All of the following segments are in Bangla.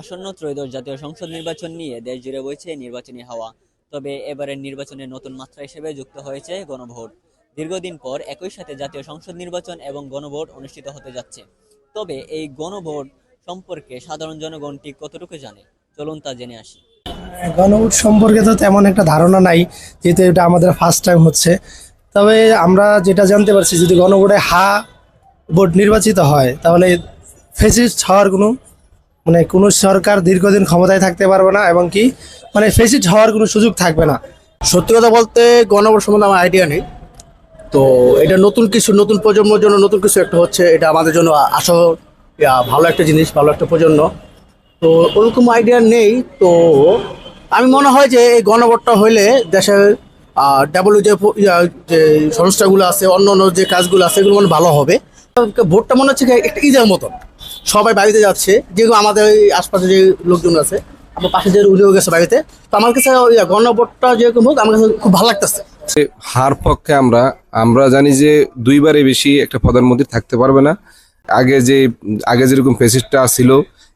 আসন্ন ত্রয়োদশ জাতীয় সংসদ নির্বাচন নিয়ে দেশ জুড়ে বইছে নির্বাচনী হাওয়া। তবে এবারের নির্বাচনে নতুন মাত্রা হিসেবে যুক্ত হয়েছে গণভোট। দীর্ঘদিন পর একই সাথে জাতীয় সংসদ নির্বাচন এবং গণভোট অনুষ্ঠিত হতে যাচ্ছে। তবে এই গণভোট সম্পর্কে সাধারণ জনগণ ঠিক কতটুকু জানে? চলুন তা জেনে আসি। গণভোট সম্পর্কে তো তেমন একটা ধারণা নাই, যেহেতু এটা আমাদের ফার্স্ট টাইম হচ্ছে। তবে আমরা যেটা জানতে পারছি, যদি গণভোটে হা ভোট নির্বাচিত হয়, তাহলে ফেসিস্ট হওয়ার কোনো মানে কোনো সরকার দীর্ঘদিন ক্ষমতায় থাকতে পারবে না এবং কি মানে ফেসিস্ট হওয়ার কোনো সুযোগ থাকবে না। সত্যি কথা বলতে গণভোট সম্বন্ধে আমার আইডিয়া নেই। তো এটা নতুন কিছু, নতুন প্রজন্মের জন্য নতুন কিছু একটা হচ্ছে, এটা আমাদের জন্য আশা ভালো একটা জিনিস, ভালো একটা প্রজন্ম। তো ওরকম আইডিয়া নেই, তো আমি মনে হয় যে এই গণভোটটা হইলে দেশের ডাব্লিউ যে যে সংস্থাগুলো আছে অন্য অন্য যে কাজগুলো আছে, এগুলো মনে ভালো হবে। ভোটটা মনে হচ্ছে একটা ঈদের মতন। সবাই বাড়িতে যাচ্ছে যেগুলো আমাদের এই আশপাশে যে লোকজন আছে আমার পাশে যে উনিও গেছে বাড়িতে তো আমার কাছে ওই গণভোটটা যেরকম হোক আমার কাছে খুব ভালো লাগতেছে। হার পক্ষে আমরা আমরা জানি যে দুইবারে বেশি একটা প্রধানমন্ত্রী থাকতে পারবে না। আগে যে আগে যেরকম ফেসিসটা ছিল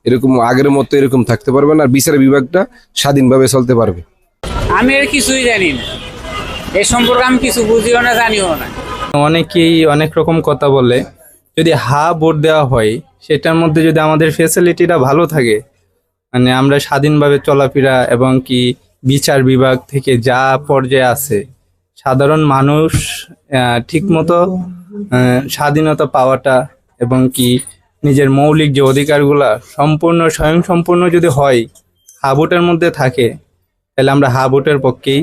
এরকম আগের মতো এরকম থাকতে পারবে না আর বিচার বিভাগটা স্বাধীনভাবে চলতে পারবে। আমি এর কিছুই জানি না। এ সম্পর্কে আমি কিছু বুঝিও না জানিও না। অনেকেই অনেক রকম কথা বলে যদি হা ভোট দেওয়া হয়, সেটার মধ্যে যদি আমাদের ফেসিলিটিটা ভালো থাকে মানে আমরা স্বাধীনভাবে চলাফেরা এবং কি বিচার বিভাগ থেকে যা পর্যায়ে আছে, সাধারণ মানুষ ঠিকমতো স্বাধীনতা পাওয়াটা এবং কি নিজের মৌলিক যে অধিকারগুলা সম্পূর্ণ স্বয়ং সম্পূর্ণ যদি হয়, হা ভোটের মধ্যে থাকে, তাহলে আমরা হা ভোটের পক্ষেই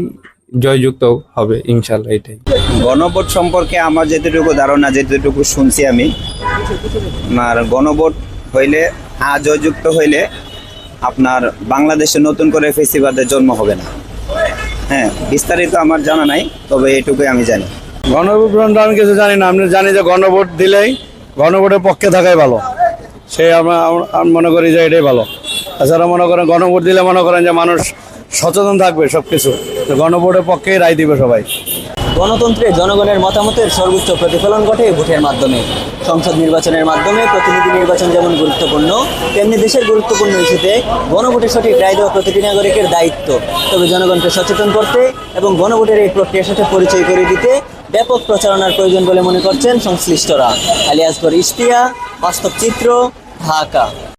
জয়যুক্ত হবে, ইনশাল্লাহ, এটাই। গণভোট সম্পর্কে আমার যেতটুকু ধারণা যেতটুকু শুনছি আমি, আর গণভোট হইলে আ জয়যুক্ত হইলে আপনার বাংলাদেশে নতুন করে ফেসিবাদের জন্ম হবে না। হ্যাঁ বিস্তারিত আমার জানা নাই, তবে এটুকুই আমি জানি। গণভোট আমি কিছু জানি না, আমি জানি যে গণভোট দিলেই গণভোটের পক্ষে থাকাই ভালো। সে আমরা আমরা- আমি মনে করি যে এটাই ভালো। তাছাড়া মনে করেন গণভোট দিলে মনে করেন যে মানুষ সচেতন থাকবে সব কিছু গণভোটের পক্ষেই রায় দিবে সবাই। গণতন্ত্রে জনগণের মতামতের সর্বোচ্চ প্রতিফলন ঘটে ভোটের মাধ্যমে। সংসদ নির্বাচনের মাধ্যমে প্রতিনিধি নির্বাচন যেমন গুরুত্বপূর্ণ, তেমনি দেশের গুরুত্বপূর্ণ ইস্যুতে গণভোটের সঠিক রায় দেওয়া প্রতিটি নাগরিকের দায়িত্ব। তবে জনগণকে সচেতন করতে এবং গণভোটের এই প্রক্রিয়ার সাথে পরিচয় করে দিতে ব্যাপক প্রচারণার প্রয়োজন বলে মনে করছেন সংশ্লিষ্টরা। আলিয়াসগড় ইস্তিয়া বাস্তব চিত্র, ঢাকা।